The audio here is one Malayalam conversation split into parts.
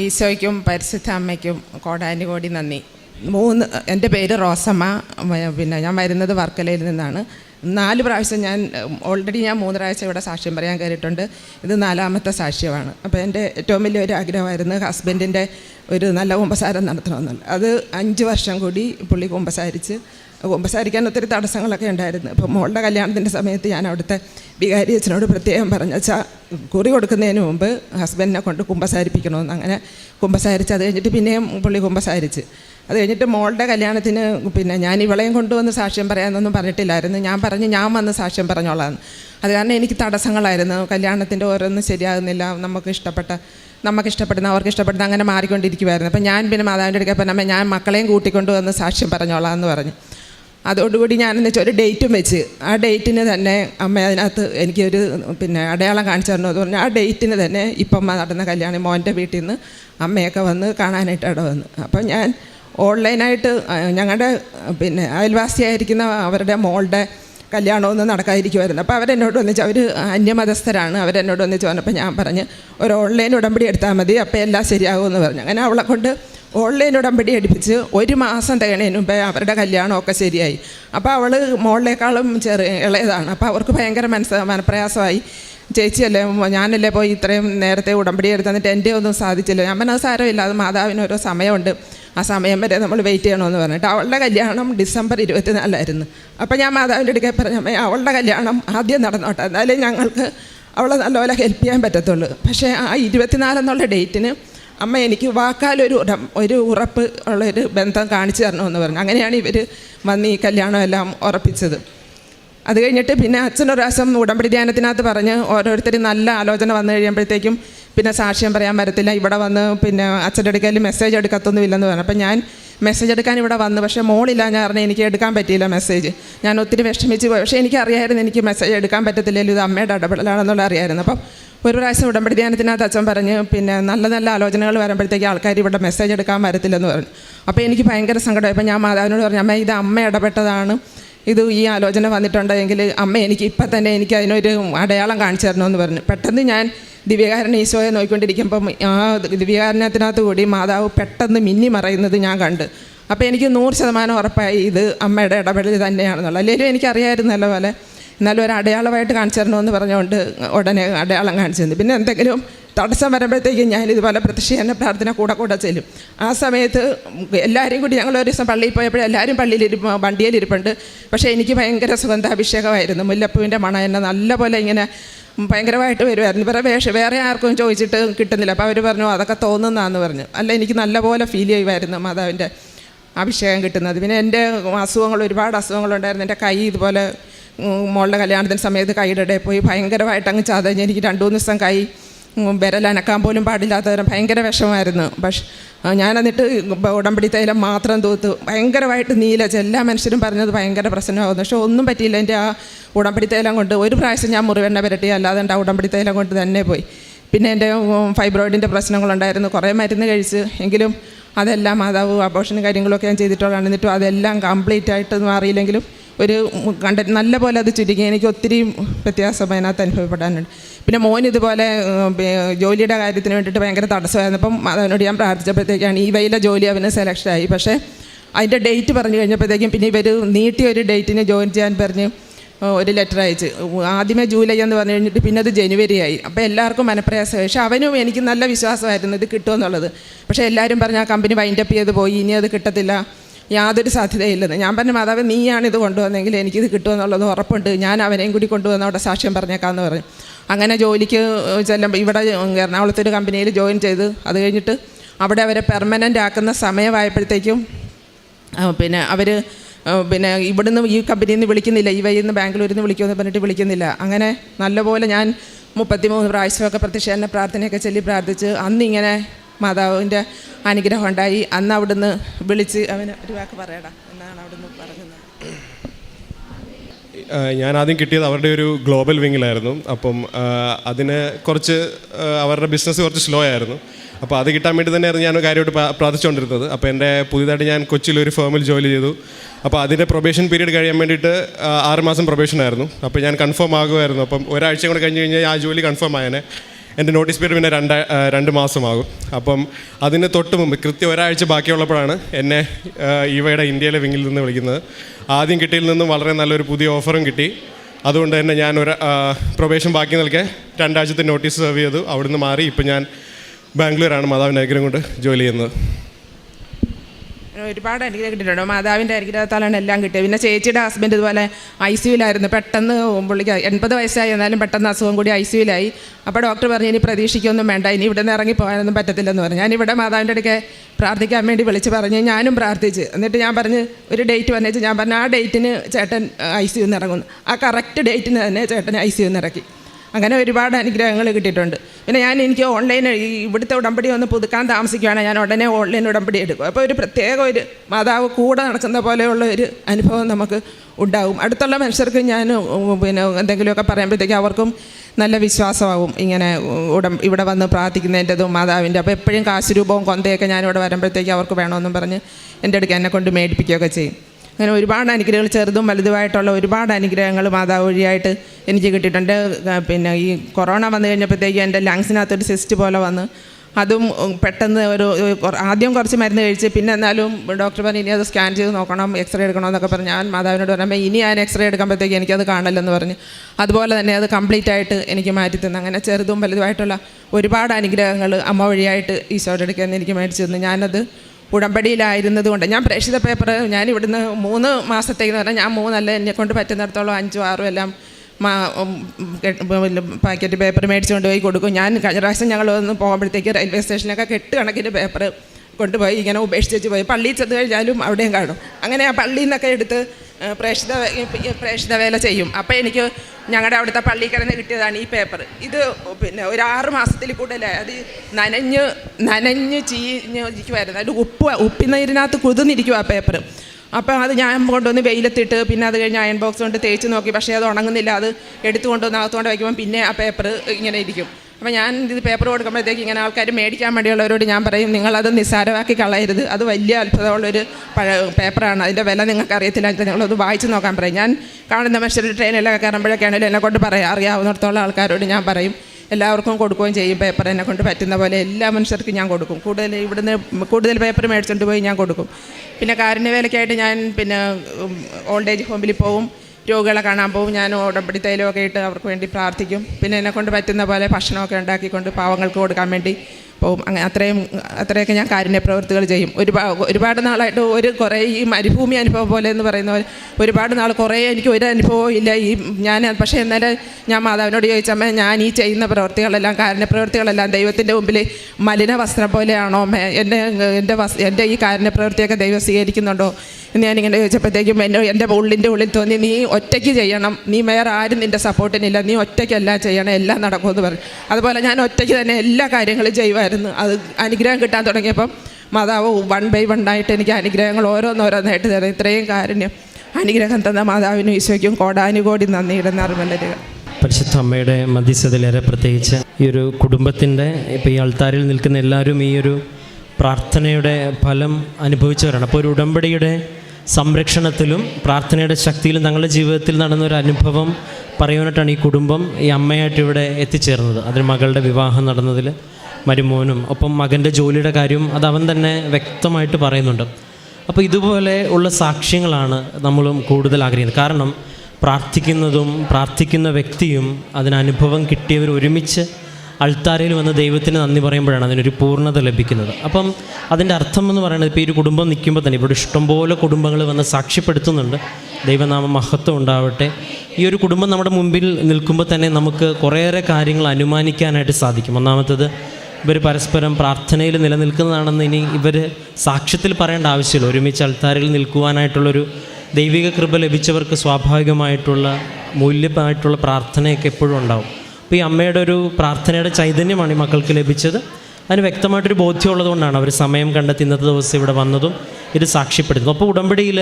ഈശോയ്ക്കും പരിശുദ്ധ അമ്മയ്ക്കും കോടാനുകോടി നന്ദി. മൂന്ന് എന്റെ പേര് റോസമ്മ പിന്നെ ഞാൻ വരുന്നത് വർക്കലയിൽ നിന്നാണ്. നാല് പ്രാവശ്യം ഞാൻ ഓൾറെഡി ഞാൻ മൂന്ന് പ്രാവശ്യം ഇവിടെ സാക്ഷ്യം പറയാൻ കയറിയിട്ടുണ്ട് ഇത് നാലാമത്തെ സാക്ഷ്യമാണ്. അപ്പോൾ എന്റെ ഏറ്റവും വലിയൊരു ആഗ്രഹമായിരുന്നു ഹസ്ബൻഡിന്റെ ഒരു നല്ല കുമ്പസാരം നടത്തണമെന്നുള്ളത് അത് അഞ്ച് വർഷം കൂടി പുള്ളി കുമ്പസാരിച്ച് കുമ്പസാരിക്കാൻ ഒത്തിരി തടസ്സങ്ങളൊക്കെ ഉണ്ടായിരുന്നു. അപ്പം മോളുടെ കല്യാണത്തിന്റെ സമയത്ത് ഞാൻ അവിടുത്തെ വികാരി അച്ഛനോട് പ്രത്യേകം പറഞ്ഞു വെച്ചാൽ കുറി കൊടുക്കുന്നതിന് മുമ്പ് ഹസ്ബൻഡിനെ കൊണ്ട് കുമ്പസാരിപ്പിക്കണമെന്ന് അങ്ങനെ കുമ്പസാരിച്ച് അത് കഴിഞ്ഞിട്ട് പിന്നെയും പുള്ളി കുമ്പസാരിച്ച്. അത് കഴിഞ്ഞിട്ട് മോളുടെ കല്യാണത്തിന് പിന്നെ ഞാൻ ഇവളെയും കൊണ്ടുവന്ന് സാക്ഷ്യം പറയാമെന്നൊന്നും പറഞ്ഞിട്ടില്ലായിരുന്നു. ഞാൻ പറഞ്ഞ് ഞാൻ വന്ന് സാക്ഷ്യം പറഞ്ഞോളാം. അത് കാരണം എനിക്ക് തടസ്സങ്ങളായിരുന്നു. കല്യാണത്തിന്റെ ഓരോന്നും ശരിയാകുന്നില്ല. നമുക്ക് ഇഷ്ടപ്പെട്ട നമുക്ക് ഇഷ്ടപ്പെടുന്ന അവർക്ക് ഇഷ്ടപ്പെടുന്ന അങ്ങനെ മാറിക്കൊണ്ടിരിക്കുമായിരുന്നു അപ്പം ഞാൻ പിന്നെ മാതാവിന്റെ അടുക്കൽ പറഞ്ഞപ്പോൾ ഞാൻ മക്കളെയും കൂട്ടിക്കൊണ്ട് വന്ന് സാക്ഷ്യം പറഞ്ഞോളാം എന്ന് പറഞ്ഞു. അതോടുകൂടി ഞാൻ എന്ന് വെച്ചാൽ ഒരു ഡേറ്റും വെച്ച്. ആ ഡേറ്റിന് തന്നെ അമ്മ അതിനകത്ത് എനിക്കൊരു പിന്നെ അടയാളം കാണിച്ചു തരണമെന്ന് പറഞ്ഞു ആ ഡേറ്റിന് തന്നെ ഇപ്പം നടന്ന കല്യാണം മോന്റെ വീട്ടിൽ നിന്ന് അമ്മയൊക്കെ വന്ന് കാണാനായിട്ട് അവിടെ വന്നു. അപ്പം ഞാൻ ഓൺലൈനായിട്ട് ഞങ്ങളുടെ പിന്നെ അയൽവാസിയായിരിക്കുന്ന അവരുടെ മോളുടെ കല്യാണമൊന്നും നടക്കാതിരിക്കുമായിരുന്നു അപ്പോൾ അവരെന്നോട് വന്നിച്ച് അവർ അന്യമതസ്ഥരാണ്. അവരെന്നോട് വന്നിച്ച് പറഞ്ഞപ്പോൾ ഞാൻ പറഞ്ഞ് ഒരു ഓൺലൈൻ ഉടമ്പടി എടുത്താൽ മതി. അപ്പോൾ എല്ലാം ശരിയാകുമെന്ന് പറഞ്ഞു. അങ്ങനെ അവളെ കൊണ്ട് ഓൺലൈൻ ഉടമ്പടി അടുപ്പിച്ച് ഒരു മാസം തികണതിന് മുമ്പേ അവരുടെ കല്യാണമൊക്കെ ശരിയായി. അപ്പോൾ അവൾ മോളിലേക്കാളും ചെറിയ ഇളയതാണ്. അപ്പോൾ അവർക്ക് ഭയങ്കര മനസ്സ മനപ്രയാസമായി. ചേച്ചിയല്ലേ ഞാനല്ലേ പോയി ഇത്രയും നേരത്തെ ഉടമ്പടി എടുത്തന്നിട്ട് എന്റെ ഒന്നും സാധിച്ചില്ല. ഞാൻ സാരമില്ല അത് മാതാവിന് ഓരോ സമയമുണ്ട്. ആ സമയം വരെ നമ്മൾ വെയിറ്റ് ചെയ്യണമെന്ന് പറഞ്ഞിട്ട് അവളുടെ കല്യാണം ഡിസംബർ ഇരുപത്തിനാലായിരുന്നു അപ്പോൾ ഞാൻ മാതാവിന്റെ അടുക്കെ പറഞ്ഞു "അമ്മേ, അവളുടെ കല്യാണം ആദ്യം നടന്നോട്ടെ. എന്നാലേ ഞങ്ങൾക്ക് അവളെ നല്ലപോലെ ഹെൽപ്പ് ചെയ്യാൻ പറ്റത്തുള്ളൂ. പക്ഷേ ആ ഇരുപത്തിനാലെന്നുള്ള ഡേറ്റിന് അമ്മ എനിക്ക് വാക്കാലൊരു ഒരു ഉറപ്പ് ഉള്ളൊരു ബന്ധം കാണിച്ചു തരണമെന്ന് പറഞ്ഞു. അങ്ങനെയാണ് ഇവർ വന്ന് ഈ കല്യാണമെല്ലാം ഉറപ്പിച്ചത്. അത് കഴിഞ്ഞിട്ട് പിന്നെ അച്ഛനൊരു ഉടമ്പടി ധ്യാനത്തിനകത്ത് പറഞ്ഞ് ഓരോരുത്തരും നല്ല ആലോചന വന്നു കഴിയുമ്പോഴത്തേക്കും പിന്നെ സാക്ഷ്യം പറയാൻ പറ്റത്തില്ല ഇവിടെ വന്ന് പിന്നെ അച്ഛന്റെ അടുക്കൽ മെസ്സേജ് എടുക്കത്തൊന്നുമില്ലെന്ന് പറഞ്ഞു. അപ്പം ഞാൻ മെസ്സേജ് എടുക്കാൻ ഇവിടെ വന്നു. പക്ഷേ മോളില്ല ഞാൻ പറഞ്ഞു എനിക്ക് എടുക്കാൻ പറ്റിയില്ല മെസ്സേജ് ഞാൻ ഒത്തിരി വിഷമിച്ച് പോയി. പക്ഷേ എനിക്ക് അറിയായിരുന്നു എനിക്ക് മെസ്സേജ് എടുക്കാൻ പറ്റത്തില്ലല്ലോ. ഇത് അമ്മയുടെ ഇടപെടലാണെന്നുള്ള അറിയായിരുന്നു. അപ്പം ഒരു പ്രാവശ്യം ഉടമ്പടി ധ്യാനത്തിനകത്ത് അച്ഛൻ പറഞ്ഞ് പിന്നെ നല്ല നല്ല ആലോചനകൾ വരുമ്പോഴത്തേക്ക് ആൾക്കാർ ഇവിടെ മെസ്സേജ് എടുക്കാൻ വരത്തില്ലെന്ന് പറഞ്ഞു. അപ്പോൾ എനിക്ക് ഭയങ്കര സങ്കടമായി. അപ്പോൾ ഞാൻ മാതാവിനോട് പറഞ്ഞു അമ്മ ഇത് അമ്മ ഇടപെട്ടതാണ്. ഇത് ഈ ആലോചന വന്നിട്ടുണ്ടെങ്കിൽ അമ്മ എനിക്ക് ഇപ്പം തന്നെ എനിക്ക് അതിനൊരു അടയാളം കാണിച്ചു തരണമെന്ന് പറഞ്ഞു. പെട്ടെന്ന് ഞാൻ ദിവ്യകാരൻ ഈശോയെ നോക്കിക്കൊണ്ടിരിക്കുമ്പം ആ ദിവ്യകാരനത്തിനകത്ത് കൂടി മാതാവ് പെട്ടെന്ന് മിന്നി മറയുന്നത് ഞാൻ കണ്ട്. അപ്പോൾ എനിക്ക് നൂറ് ശതമാനം ഉറപ്പായി ഇത് അമ്മയുടെ ഇടപെടൽ തന്നെയാണെന്നുള്ളത്. അല്ലെങ്കിലും എനിക്കറിയായിരുന്നല്ലോ പോലെ എന്നാലും ഒരു അടയാളമായിട്ട് കാണിച്ചു തരണമെന്ന് പറഞ്ഞുകൊണ്ട് ഉടനെ അടയാളം കാണിച്ചു തന്നു. പിന്നെ എന്തെങ്കിലും തടസ്സം വരുമ്പോഴത്തേക്കും ഞാൻ ഇതുപോലെ പ്രതിഷേധന പ്രാർത്ഥന കൂടെ കൂടെ ചെല്ലും ആ സമയത്ത് എല്ലാവരെയും കൂടി ഞങ്ങൾ ഒരു ദിവസം പള്ളിയിൽ പോയപ്പോൾ എല്ലാവരും പള്ളിയിൽ ഇരിപ്പ് വണ്ടിയിലിരിപ്പുണ്ട്. പക്ഷേ എനിക്ക് ഭയങ്കര സുഗന്ധാഭിഷേകമായിരുന്നു. മുല്ലപ്പൂവിന്റെ മണം എന്നെ നല്ലപോലെ ഇങ്ങനെ ഭയങ്കരമായിട്ട് വരുമായിരുന്നു. വേറെ വേഷ വേറെ ആർക്കും ചോദിച്ചിട്ട് കിട്ടുന്നില്ല. അപ്പോൾ അവർ പറഞ്ഞു അതൊക്കെ തോന്നുന്നതാന്ന് പറഞ്ഞു. അല്ല എനിക്ക് നല്ലപോലെ ഫീൽ ചെയ്യുമായിരുന്നു മാതാവിന്റെ അഭിഷേകം കിട്ടുന്നത്. പിന്നെ എന്റെ അസുഖങ്ങൾ ഒരുപാട് അസുഖങ്ങളുണ്ടായിരുന്നു. എന്റെ കൈ ഇതുപോലെ മോളുടെ കല്യാണത്തിന്റെ സമയത്ത് കൈയുടെ പോയി ഭയങ്കരമായിട്ട് അങ്ങ് ചതഞ്ഞ് എനിക്ക് രണ്ട് മൂന്ന് ദിവസം കൈ വിരലനക്കാൻ പോലും പാടില്ലാത്ത തരം ഭയങ്കര വിഷമമായിരുന്നു. പക്ഷെ ഞാൻ എന്നിട്ട് ഉടമ്പടി തൈലം മാത്രം തൂത്ത് ഭയങ്കരമായിട്ട് നീലച്ച് എല്ലാ മനുഷ്യരും പറഞ്ഞത് ഭയങ്കര പ്രശ്നമാകുന്നു. പക്ഷെ ഒന്നും പറ്റിയില്ല. എന്റെ ആ ഉടമ്പടി തൈലം കൊണ്ട് ഒരു പ്രാവശ്യം ഞാൻ മുറിവെണ്ണ പുരട്ടി. അല്ലാതെ ആ ഉടമ്പടി തൈലം കൊണ്ട് തന്നെ പോയി. പിന്നെ എന്റെ ഫൈബ്രോയിഡിന്റെ പ്രശ്നങ്ങളുണ്ടായിരുന്നു. കുറേ മരുന്ന് കഴിച്ച് എങ്കിലും അതെല്ലാം മാതാവ് അബോഷനും കാര്യങ്ങളൊക്കെ ഞാൻ ചെയ്തിട്ടുള്ളതാണ്. എന്നിട്ടും അതെല്ലാം കംപ്ലീറ്റ് ആയിട്ട് മാറിയില്ലെങ്കിലും ഒരു കണ്ട നല്ല പോലെ അത് ചുരുങ്ങി. എനിക്ക് ഒത്തിരി വ്യത്യാസം അതിനകത്ത് അനുഭവപ്പെടാനുണ്ട്. പിന്നെ മോൻ ഇതുപോലെ ജോലിയുടെ കാര്യത്തിന് വേണ്ടിയിട്ട് ഭയങ്കര തടസ്സമായിരുന്നു. അപ്പം അതിനോട് ഞാൻ പ്രാർത്ഥിച്ചപ്പോഴത്തേക്കാണ് ഈ വയിലെ ജോലി അവന് സെലക്ഷൻ ആയി. പക്ഷേ അതിന്റെ ഡേറ്റ് പറഞ്ഞു കഴിഞ്ഞപ്പോഴത്തേക്കും പിന്നെ ഇവർ നീട്ടിയ ഒരു ഡേറ്റിന് ജോയിൻ ചെയ്യാൻ പറഞ്ഞ് ഒരു ലെറ്റർ അയച്ച്. ആദ്യമേ ജൂലൈ എന്ന് പറഞ്ഞു കഴിഞ്ഞിട്ട് പിന്നെ അത് ജനുവരി ആയി. അപ്പോൾ എല്ലാവർക്കും മനപ്രയാസമായി. പക്ഷേ അവനും എനിക്ക് നല്ല വിശ്വാസമായിരുന്നു ഇത് കിട്ടുമെന്നുള്ളത്. പക്ഷേ എല്ലാവരും പറഞ്ഞു ആ കമ്പനി വൈൻഡപ്പ് ചെയ്ത് പോയി. ഇനി അത് കിട്ടത്തില്ല. യാതൊരു സാധ്യതയില്ലെന്ന്. ഞാൻ പറഞ്ഞു മാതാവ് നീയാണ് ഇത് കൊണ്ടുവന്നെങ്കിൽ എനിക്കിത് കിട്ടുമെന്നുള്ളത് ഉറപ്പുണ്ട്. ഞാൻ അവനെയും കൂടി കൊണ്ടുവന്ന് അവിടെ സാക്ഷ്യം പറഞ്ഞേക്കാമെന്ന് പറഞ്ഞു. അങ്ങനെ ജോലിക്ക് ചെല്ലുമ്പോൾ ഇവിടെ എറണാകുളത്തൊരു കമ്പനിയിൽ ജോയിൻ ചെയ്ത് അത് കഴിഞ്ഞിട്ട് അവിടെ അവരെ പെർമനന്റ് ആക്കുന്ന സമയമായപ്പോഴത്തേക്കും പിന്നെ അവർ പിന്നെ ഇവിടുന്ന് ഈ കമ്പനിയിൽ നിന്ന് വിളിക്കുന്നില്ല ഈ വഴിയിൽ നിന്ന് ബാംഗ്ലൂരിൽ നിന്ന് വിളിക്കുമെന്ന് പറഞ്ഞിട്ട് വിളിക്കുന്നില്ല. അങ്ങനെ നല്ലപോലെ ഞാൻ മുപ്പത്തിമൂന്ന് പ്രാവശ്യമൊക്കെ പ്രത്യക്ഷേന പ്രാർത്ഥനയൊക്കെ ചൊല്ലി പ്രാർത്ഥിച്ച് അന്നിങ്ങനെ മാതാവിന്റെ അനുഗ്രഹം ഉണ്ടായി. അന്ന് അവിടുന്ന് വിളിച്ച് അവന് ഒരു വാക്ക് പറയടാ എന്നാണ് അവിടുന്ന് പറഞ്ഞത്. ഞാൻ ആദ്യം കിട്ടിയത് അവരുടെ ഒരു ഗ്ലോബൽ വിങ്ങിലായിരുന്നു. അപ്പം അതിന് കുറച്ച് അവരുടെ ബിസിനസ് കുറച്ച് സ്ലോ ആയിരുന്നു. അപ്പോൾ അത് കിട്ടാൻ വേണ്ടി തന്നെയായിരുന്നു ഞാൻ കാര്യമായിട്ട് പ്രാ- പ്രാർത്ഥിച്ചുകൊണ്ടിരുന്നത്. അപ്പോൾ എന്റെ പുതിയതായിട്ട് ഞാൻ കൊച്ചിയിൽ ഒരു ഫേമിൽ ജോലി ചെയ്തു. അപ്പോൾ അതിന്റെ പ്രൊബേഷൻ പീരീഡ് കഴിയാൻ വേണ്ടിയിട്ട് ആറുമാസം ആറ് മാസം പ്രൊബേഷൻ ആയിരുന്നു അപ്പോൾ ഞാൻ കൺഫേം ആകുമായിരുന്നു. അപ്പം ഒരാഴ്ച കൂടെ കഴിഞ്ഞ് കഴിഞ്ഞാൽ ആ ജോലി കൺഫേം ആയേനെ. എന്റെ നോട്ടീസ് പീരീഡ് പിന്നെ രണ്ട് രണ്ട് മാസമാകും. അപ്പം അതിന് തൊട്ട് മുമ്പ് കൃത്യം ഒരാഴ്ച ബാക്കിയുള്ളപ്പോഴാണ് എന്നെ ഇവയുടെ ഇന്ത്യയിലെ വിങ്ങിൽ നിന്ന് വിളിക്കുന്നത്. ആദ്യം കിട്ടിയിൽ നിന്നും വളരെ നല്ലൊരു പുതിയ ഓഫറും കിട്ടി. അതുകൊണ്ട് തന്നെ ഞാൻ ഒരു പ്രൊബേഷൻ ബാക്കി നിൽക്കെ രണ്ടാഴ്ചത്തെ നോട്ടീസ് സെർവ് ചെയ്തു. അവിടുന്ന് മാറി ഇപ്പം ഞാൻ ബാംഗ്ലൂരാണ് മാതാവിന്റെ ആഗ്രഹം കൊണ്ട് ജോലി ചെയ്യുന്നത്. ഒരുപാട് അനുഗ്രഹം കിട്ടിയിട്ടുണ്ട് മാതാവിന്റെ അനുഗ്രഹത്താലാണ് എല്ലാം കിട്ടിയത്. പിന്നെ ചേച്ചിയുടെ ഹസ്ബൻഡ് ഇതുപോലെ ഐ സിയുലായിരുന്നു പെട്ടെന്ന് പുള്ളിക്ക് എൺപത് വയസ്സായി. എന്നാലും പെട്ടെന്ന് അസുഖം കൂടി ഐ സിയുലായി അപ്പോൾ ഡോക്ടർ പറഞ്ഞു ഇനി പ്രതീക്ഷിക്കൊന്നും വേണ്ട. ഇനി ഇവിടെ നിന്ന് ഇറങ്ങി പോകാനൊന്നും പറ്റത്തില്ലെന്ന് പറഞ്ഞു. ഞാനിവിടെ മാതാവിന്റെ അടുക്കെ പ്രാർത്ഥിക്കാൻ വേണ്ടി വിളിച്ച് പറഞ്ഞ്. ഞാനും പ്രാർത്ഥിച്ച്. എന്നിട്ട് ഞാൻ പറഞ്ഞ് ഒരു ഡേറ്റ് വന്നേച്ച്. ഞാൻ പറഞ്ഞു ആ ഡേറ്റിന് ചേട്ടൻ ഐ സിയുന്ന് ഇറങ്ങുന്നു. ആ കറക്റ്റ് ഡേറ്റിന് തന്നെ ചേട്ടൻ ഐ സിയുന്ന് ഇറക്കി. അങ്ങനെ ഒരുപാട് അനുഗ്രഹങ്ങൾ കിട്ടിയിട്ടുണ്ട്. പിന്നെ ഞാൻ എനിക്ക് ഓൺലൈൻ ഇവിടുത്തെ ഉടമ്പടി ഒന്ന് പുതുക്കാൻ താമസിക്കുകയാണ് ഞാൻ ഉടനെ ഓൺലൈൻ ഉടമ്പടി എടുക്കും. അപ്പോൾ ഒരു പ്രത്യേക ഒരു മാതാവ് കൂടെ നടക്കുന്ന പോലെയുള്ള ഒരു അനുഭവം നമുക്ക് ഉണ്ടാകും അടുത്തുള്ള മനുഷ്യർക്ക് ഞാൻ പിന്നെ എന്തെങ്കിലുമൊക്കെ പറയുമ്പോഴത്തേക്കും അവർക്കും നല്ല വിശ്വാസമാവും ഇങ്ങനെ ഉടം ഇവിടെ വന്ന് പ്രാർത്ഥിക്കുന്നതിന്റെതും മാതാവിന്റെ. അപ്പോൾ എപ്പോഴും കാശ് രൂപവും കൊന്തയൊക്കെ ഞാനിവിടെ വരുമ്പോഴത്തേക്ക് അവർക്ക് വേണമെന്നും പറഞ്ഞ് എന്റെ അടുക്ക് എന്നെ കൊണ്ട് മേടിപ്പിക്കുകയൊക്കെ ചെയ്യും. അങ്ങനെ ഒരുപാട് അനുഗ്രഹങ്ങൾ ചെറുതും വലുതുമായിട്ടുള്ള ഒരുപാട് അനുഗ്രഹങ്ങൾ മാതാവ് വഴിയായിട്ട് എനിക്ക് കിട്ടിയിട്ടുണ്ട്. പിന്നെ ഈ കൊറോണ വന്നു കഴിഞ്ഞപ്പോഴത്തേക്ക് എന്റെ ലങ്സിനകത്തൊരു സിസ്റ്റ് പോലെ വന്ന് അതും പെട്ടെന്ന് ഒരു ആദ്യം കുറച്ച് മരുന്ന് കഴിച്ച് പിന്നെ എന്നാലും ഡോക്ടർ പറഞ്ഞു ഇനി അത് സ്കാൻ ചെയ്ത് നോക്കണം എക്സ്റേ എടുക്കണം എന്നൊക്കെ പറഞ്ഞ്. ഞാൻ മാതാവിനോട് പറയുമ്പോൾ ഇനി ഞാൻ എക്സ്റേ എടുക്കുമ്പോഴത്തേക്ക് എനിക്കത് കാണില്ലെന്ന് പറഞ്ഞ്. അതുപോലെ തന്നെ അത് കംപ്ലീറ്റ് ആയിട്ട് എനിക്ക് മാറ്റി തന്നു. അങ്ങനെ ചെറുതും വലുതുമായിട്ടുള്ള ഒരുപാട് അനുഗ്രഹങ്ങൾ അമ്മ വഴിയായിട്ട് ഈശോയുടെ എടുക്കാൻ എനിക്ക് മേടിച്ചു തന്നു. ഞാനത് ഉടമ്പടിയിലായിരുന്നത് കൊണ്ട് ഞാൻ പ്രേക്ഷിത പേപ്പർ ഞാൻ ഇവിടുന്ന് മൂന്ന് മാസത്തേക്ക് പറഞ്ഞാൽ ഞാൻ മൂന്നല്ല എന്നെ കൊണ്ട് പറ്റുന്നിടത്തോളം അഞ്ചും ആറും എല്ലാം പാക്കറ്റ് പേപ്പർ മേടിച്ചു കൊണ്ടുപോയി കൊടുക്കും. ഞാൻ കഴിഞ്ഞ പ്രാവശ്യം ഞങ്ങൾ ഒന്ന് പോകുമ്പോഴത്തേക്ക് റെയിൽവേ സ്റ്റേഷനൊക്കെ കെട്ട് കണക്കിന് പേപ്പർ കൊണ്ടുപോയി ഇങ്ങനെ ഉപേക്ഷിച്ച് പോയി. പള്ളിയിൽ ചെന്ന് കഴിഞ്ഞാലും അവിടെയും കാണും. അങ്ങനെ ആ പള്ളിയിൽ നിന്നൊക്കെ എടുത്ത് പ്രേക്ഷിത പ്രേക്ഷിത വേല ചെയ്യും. അപ്പോൾ എനിക്ക് ഞങ്ങളുടെ അവിടുത്തെ പള്ളിക്കരന്ന് കിട്ടിയതാണ് ഈ പേപ്പർ ഇത് പിന്നെ ഒരു ആറ് മാസത്തിൽ കൂടുതലായി അത് നനഞ്ഞ് നനഞ്ഞ് ഇരിക്കുമായിരുന്നു അതിൽ ഉപ്പ് ഉപ്പിനീരിനകത്ത് കുതിർന്നിരിക്കും ആ പേപ്പർ അപ്പോൾ അത് ഞാൻ കൊണ്ടുവന്ന് വെയിലത്തിട്ട് പിന്നെ അത് കഴിഞ്ഞ് അയൺ ബോക്സ് കൊണ്ട് തേച്ച് നോക്കി. പക്ഷേ അത് ഉണങ്ങുന്നില്ല. അത് എടുത്തു കൊണ്ടുവന്ന് അകത്തുകൊണ്ട് വയ്ക്കുമ്പോൾ പിന്നെ ആ പേപ്പർ ഇങ്ങനെ ഇരിക്കും. അപ്പോൾ ഞാൻ ഇത് പേപ്പർ കൊടുക്കുമ്പോഴത്തേക്ക് ഇങ്ങനെ ആൾക്കാർ മേടിക്കാൻ വേണ്ടിയുള്ളവരോട് ഞാൻ പറയും നിങ്ങളത് നിസ്സാരമാക്കി കളയരുത്. അത് വലിയ അത്ഭുതമുള്ളൊരു പഴ പേപ്പറാണ് അതിന്റെ വില നിങ്ങൾക്ക് അറിയത്തില്ല. നിങ്ങളത് വായിച്ച് നോക്കാൻ പറയും. ഞാൻ കാണുന്ന മനുഷ്യർ ട്രെയിനിലൊക്കെ കയറുമ്പോഴൊക്കെ ആണെങ്കിലും എന്നെ കൊണ്ട് പറയാം. അറിയാവുന്നിടത്തോളം ആൾക്കാരോട് ഞാൻ പറയും. എല്ലാവർക്കും കൊടുക്കുകയും ചെയ്യും. പേപ്പർ എന്നെ കൊണ്ട് പറ്റുന്ന പോലെ എല്ലാ മനുഷ്യർക്കും ഞാൻ കൊടുക്കും. കൂടുതൽ ഇവിടുന്ന് കൂടുതൽ പേപ്പർ മേടിച്ചുകൊണ്ട് പോയി ഞാൻ കൊടുക്കും. പിന്നെ കാരുണ്യവേലയ്ക്കായിട്ട് ഞാൻ പിന്നെ ഓൾഡ് ഏജ് ഹോമിൽ പോവും. രോഗികളെ കാണാൻ പോകും ഞാൻ ഉടമ്പടി തൈലമൊക്കെ ഇട്ട് അവർക്ക് വേണ്ടി പ്രാർത്ഥിക്കും. പിന്നെ എന്നെ കൊണ്ട് പറ്റുന്ന പോലെ ഭക്ഷണമൊക്കെ ഉണ്ടാക്കിക്കൊണ്ട് പാവങ്ങൾക്ക് കൊടുക്കാൻ വേണ്ടി പോവും അങ്ങനെ അത്രയും അത്രയൊക്കെ ഞാൻ കാരുണ്യ പ്രവൃത്തികൾ ചെയ്യും ഒരുപാട് ഒരുപാട് നാളായിട്ട് ഒരു കുറേ ഈ മരുഭൂമി അനുഭവം പോലെ എന്ന് പറയുന്ന പോലെ ഒരുപാട് നാൾ കുറേ എനിക്ക് ഒരു അനുഭവവും ഇല്ല. ഈ ഞാൻ പക്ഷേ എന്നാലും ഞാൻ മാതാവിനോട് ചോദിച്ചമ്മ ഞാൻ ഈ ചെയ്യുന്ന പ്രവൃത്തികളെല്ലാം കാരുണ്യ പ്രവൃത്തികളെല്ലാം ദൈവത്തിന്റെ മുമ്പിൽ മലിന വസ്ത്രം പോലെയാണോ? എന്റെ എന്റെ വസ് എന്റെ ഈ കാരുണ്യ പ്രവൃത്തിയൊക്കെ ദൈവം സ്വീകരിക്കുന്നുണ്ടോ? എന്ന് ഞാനിങ്ങനെ ചോദിച്ചപ്പോഴത്തേക്കും എന്റെ എന്റെ ഉള്ളിന്റെ ഉള്ളിൽ തോന്നി നീ ഒറ്റയ്ക്ക് ചെയ്യണം. നീ വേറെ ആരും നിന്റെ സപ്പോർട്ടിനില്ല. നീ ഒറ്റയ്ക്കെല്ലാം ചെയ്യണം. എല്ലാം നടക്കുമെന്ന് പറഞ്ഞു. അതുപോലെ ഞാൻ ഒറ്റയ്ക്ക് തന്നെ എല്ലാ കാര്യങ്ങളും ചെയ്യുമായിരുന്നു. അത് അനുഗ്രഹം കിട്ടാൻ തുടങ്ങിയപ്പം മാതാവ് വൺ ബൈ വൺ ആയിട്ട് എനിക്ക് അനുഗ്രഹങ്ങൾ ഓരോന്നോരോന്നായിട്ട് തരാം ഇത്രയും കാരുണ്യം അനുഗ്രഹം തന്ന മാതാവിനും ഈശോയ്ക്കും കോടാനുകോടി നന്ദിയുടെ നർമ്മലരുക പരിശുദ്ധ അമ്മയുടെ മധ്യസ്ഥതയിലേറെ പ്രത്യേകിച്ച് ഈ ഒരു കുടുംബത്തിന്റെ ഇപ്പോൾ ഈ ആൾത്താരിൽ നിൽക്കുന്ന എല്ലാവരും ഈ ഒരു പ്രാർത്ഥനയുടെ ഫലം അനുഭവിച്ചവരാണ്. അപ്പോൾ ഒരു ഉടമ്പടിയുടെ സംരക്ഷണത്തിലും പ്രാർത്ഥനയുടെ ശക്തിയിലും തങ്ങളുടെ ജീവിതത്തിൽ നടന്ന ഒരു അനുഭവം പറയുവാനായിട്ടാണ് ഈ കുടുംബം ഈ അമ്മയായിട്ട് ഇവിടെ എത്തിച്ചേർന്നത്. അതിന് മകളുടെ വിവാഹം നടന്നതിൽ മരുമോനും ഒപ്പം മകന്റെ ജോലിയുടെ കാര്യം അത് അവൻ തന്നെ വ്യക്തമായിട്ട് പറയുന്നുണ്ട്. അപ്പോൾ ഇതുപോലെ ഉള്ള സാക്ഷ്യങ്ങളാണ് നമ്മളും കൂടുതൽ ആഗ്രഹിക്കുന്നത്. കാരണം പ്രാർത്ഥിക്കുന്നതും പ്രാർത്ഥിക്കുന്ന വ്യക്തിയും അതിനനുഭവം കിട്ടിയവർ ഒരുമിച്ച് അൾത്താരയിൽ വന്ന് ദൈവത്തിന് നന്ദി പറയുമ്പോഴാണ് അതിനൊരു പൂർണത ലഭിക്കുന്നത്. അപ്പം അതിന്റെ അർത്ഥം എന്ന് പറയുന്നത് ഇപ്പോൾ ഈ ഒരു കുടുംബം നിൽക്കുമ്പോൾ തന്നെ ഇവിടെ ഇഷ്ടംപോലെ കുടുംബങ്ങൾ വന്ന് സാക്ഷ്യപ്പെടുത്തുന്നുണ്ട്. ദൈവനാമ മഹത്വം ഉണ്ടാവട്ടെ. ഈ ഒരു കുടുംബം നമ്മുടെ മുമ്പിൽ നിൽക്കുമ്പോൾ തന്നെ നമുക്ക് കുറേയേറെ കാര്യങ്ങൾ അനുമാനിക്കാനായിട്ട് സാധിക്കും. ഒന്നാമത്തത് ഇവർ പരസ്പരം പ്രാർത്ഥനയിൽ നിലനിൽക്കുന്നതാണെന്ന് ഇനി ഇവർ സാക്ഷ്യത്തിൽ പറയേണ്ട ആവശ്യമില്ല. ഒരുമിച്ച് അൾത്താരിൽ നിൽക്കുവാനായിട്ടുള്ളൊരു ദൈവിക കൃപ ലഭിച്ചവർക്ക് സ്വാഭാവികമായിട്ടുള്ള മൂല്യമായിട്ടുള്ള പ്രാർത്ഥനയൊക്കെ എപ്പോഴും ഉണ്ടാവും. അപ്പോൾ ഈ അമ്മയുടെ ഒരു പ്രാർത്ഥനയുടെ ചൈതന്യമാണ് ഈ മക്കൾക്ക് ലഭിച്ചത്. അതിന് വ്യക്തമായിട്ടൊരു ബോധ്യമുള്ളതുകൊണ്ടാണ് അവർ സമയം കണ്ടെത്തി ഇന്നത്തെ ദിവസം ഇവിടെ വന്നതും ഇത് സാക്ഷ്യപ്പെടുത്തുന്നു അപ്പോൾ ഉടമ്പടിയിൽ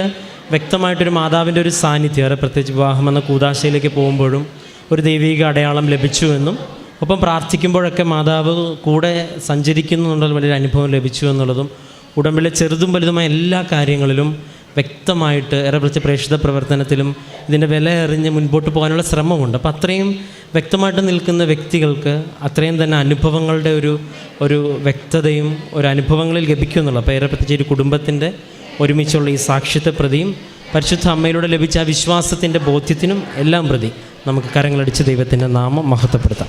വ്യക്തമായിട്ടൊരു മാതാവിന്റെ ഒരു സാന്നിധ്യം ഏറെ പ്രത്യേകിച്ച് വിവാഹം എന്ന കൂതാശയിലേക്ക് പോകുമ്പോഴും ഒരു ദൈവിക അടയാളം ലഭിച്ചുവെന്നും ഒപ്പം പ്രാർത്ഥിക്കുമ്പോഴൊക്കെ മാതാവ് കൂടെ സഞ്ചരിക്കുന്നു വലിയൊരു അനുഭവം ലഭിച്ചു എന്നുള്ളതും ഉടമ്പിലെ ചെറുതും വലുതുമായ എല്ലാ കാര്യങ്ങളിലും വ്യക്തമായിട്ട് ഏറെ പ്രത്യേക പ്രേക്ഷിത പ്രവർത്തനത്തിലും ഇതിന്റെ വില എറിഞ്ഞ് മുൻപോട്ട് പോകാനുള്ള ശ്രമമുണ്ട്. അപ്പോൾ അത്രയും വ്യക്തമായിട്ട് നിൽക്കുന്ന വ്യക്തികൾക്ക് അത്രയും തന്നെ അനുഭവങ്ങളുടെ ഒരു ഒരു വ്യക്തതയും ഒരു അനുഭവങ്ങളിൽ ലഭിക്കും എന്നുള്ളത്. അപ്പോൾ ഏറെ പ്രത്യേകിച്ച് ഒരു കുടുംബത്തിന്റെ ഒരുമിച്ചുള്ള ഈ സാക്ഷ്യത്തെ പ്രതിയും പരിശുദ്ധ അമ്മയിലൂടെ ലഭിച്ച ആ വിശ്വാസത്തിന്റെ ബോധ്യത്തിനും എല്ലാം പ്രതി നമുക്ക് കരങ്ങളടിച്ച് ദൈവത്തിന്റെ നാമം മഹത്വപ്പെടുത്താം.